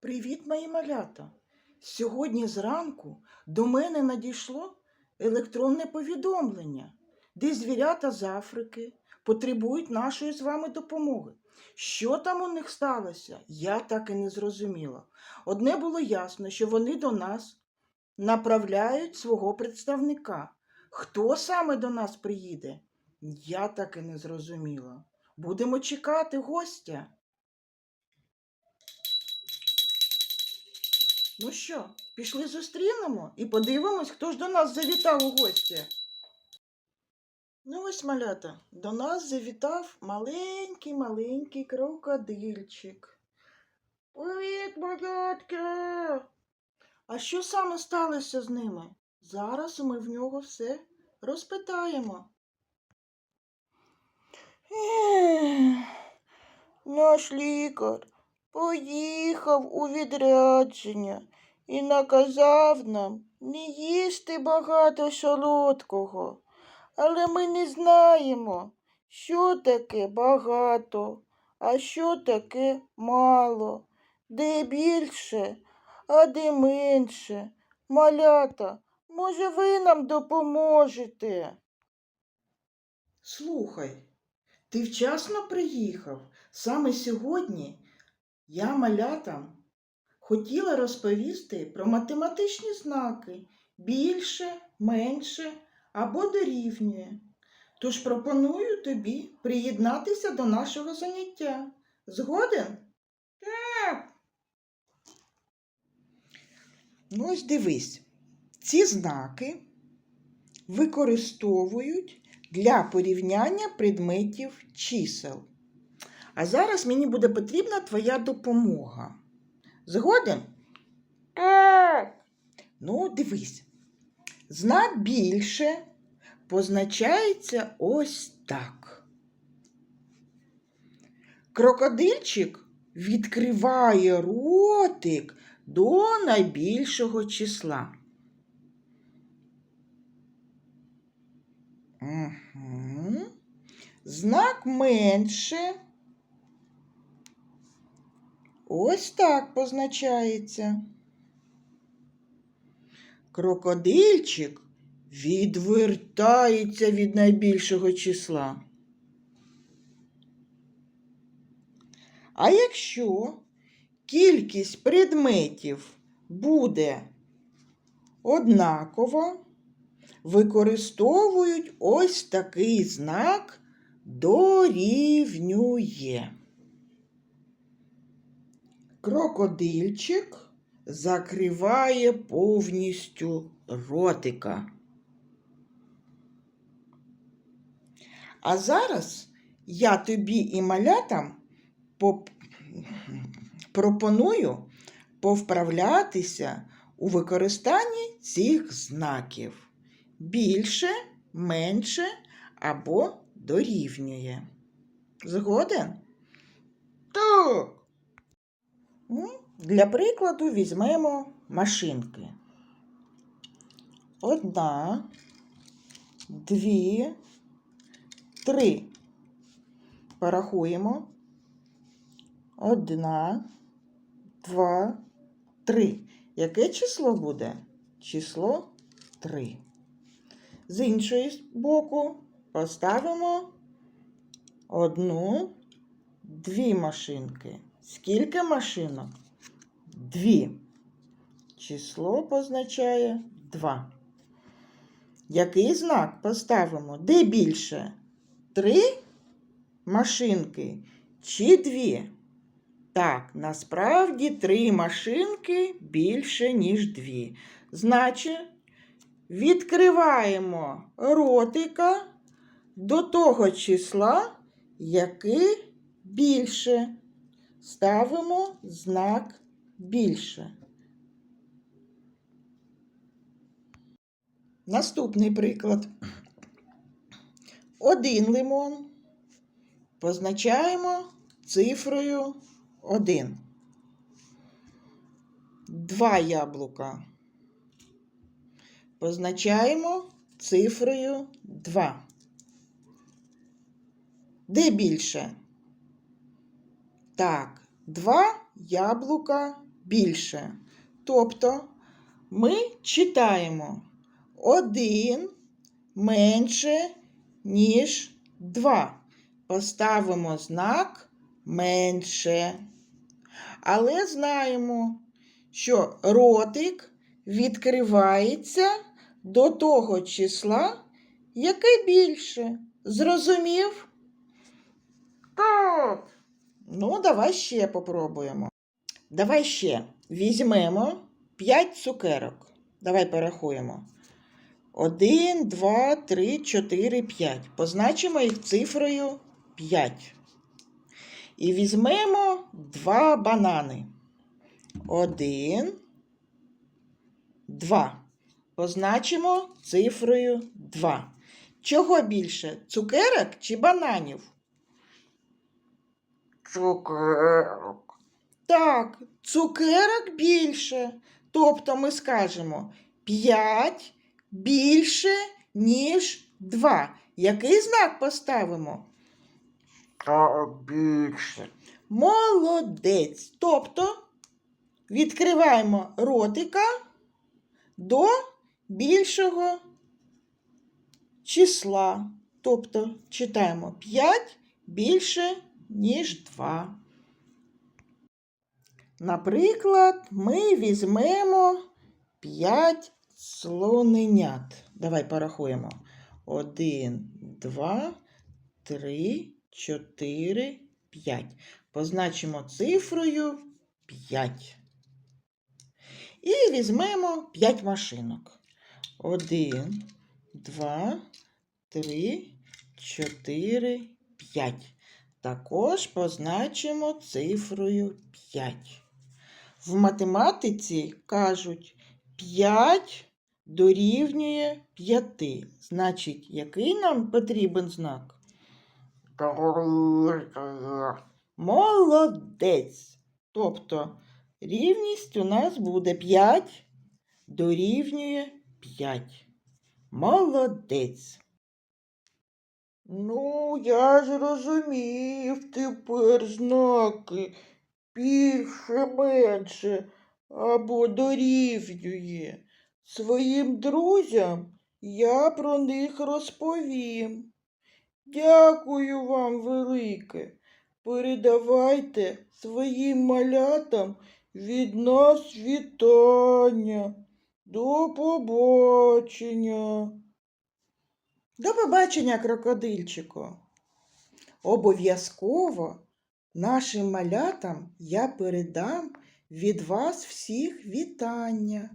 Привіт, мої малята! Сьогодні зранку до мене надійшло електронне повідомлення, де звірята з Африки потребують нашої з вами допомоги. Що там у них сталося, я так і не зрозуміла. Одне було ясно, що вони до нас направляють свого представника. Хто саме до нас приїде? Я так і не зрозуміла. Будемо чекати гостя. Ну що, пішли зустрінемо і подивимось, хто ж до нас завітав у гості. Ну ось, малята, до нас завітав маленький-маленький крокодильчик. Привіт, малятка! А що саме сталося з ними? Зараз ми в нього все розпитаємо. Наш лікар поїхав у відрядження і наказав нам не їсти багато солодкого. Але ми не знаємо, що таке багато, а що таке мало, де більше, а де менше. Малята, може, ви нам допоможете? Слухай, ти вчасно приїхав. Саме сьогодні я малятам хотіла розповісти про математичні знаки більше, менше або дорівнює. Тож пропоную тобі приєднатися до нашого заняття. Згоден? Так. Ну ось дивись, ці знаки використовують для порівняння предметів чисел. А зараз мені буде потрібна твоя допомога. Згоден? Ну, дивись. Знак більше позначається ось так. Крокодильчик відкриває ротик до найбільшого числа. Угу. Знак менше. Ось так позначається. Крокодильчик відвертається від найбільшого числа. А якщо кількість предметів буде однакова, використовують ось такий знак дорівнює. Крокодильчик закриває повністю ротика. А зараз я тобі і малятам поп- пропоную повправлятися у використанні цих знаків більше, менше або дорівнює. Згоден? Так. Ну, Для прикладу візьмемо машинки. Одна, дві, три. Порахуємо. Одна, два, три. Яке число буде? Число три. З іншої боку поставимо одну, дві машинки. Скільки машинок? Дві. Число позначає два. Який знак поставимо? Де більше? Три машинки чи дві? Так, насправді три машинки більше, ніж дві. Значить, відкриваємо ротика до того числа, яке більше. Ставимо знак більше. Наступний приклад. Один лимон позначаємо цифрою 1. Два яблука позначаємо цифрою 2. Де більше? Так, два яблука більше. Тобто ми читаємо 1 менше, ніж 2. Поставимо знак менше. Але знаємо, що ротик відкривається до того числа, яке більше. Зрозумів? Так. Ну, давай ще попробуємо. Давай ще візьмемо 5 цукерок. Давай порахуємо. 1, 2, 3, 4, 5. Позначимо їх цифрою 5. І візьмемо 2 банани. 1, 2. Позначимо цифрою 2. Чого більше? Цукерок чи бананів? Цукерок. Так, цукерок більше. Тобто ми скажемо 5 більше, ніж 2. Який знак поставимо? Та більше. Молодець. Тобто відкриваємо ротика до більшого числа. Тобто читаємо 5 більше, ніж 2. Наприклад, ми візьмемо 5 слоненят. Давай порахуємо. 1, 2, 3, 4, 5. Позначимо цифрою 5. І візьмемо 5 машинок. 1, 2, 3, 4, 5. Також позначимо цифрою 5. В математиці кажуть 5 дорівнює 5. Значить, який нам потрібен знак? Молодець. Тобто рівність у нас буде 5 дорівнює 5. Молодець. Ну, я зрозумів тепер знаки більше менше або дорівнює. Своїм друзям я про них розповім. Дякую вам велике. Передавайте своїм малятам від нас вітання. До побачення. До побачення, крокодильчику. Обов'язково нашим малятам я передам від вас всіх вітання.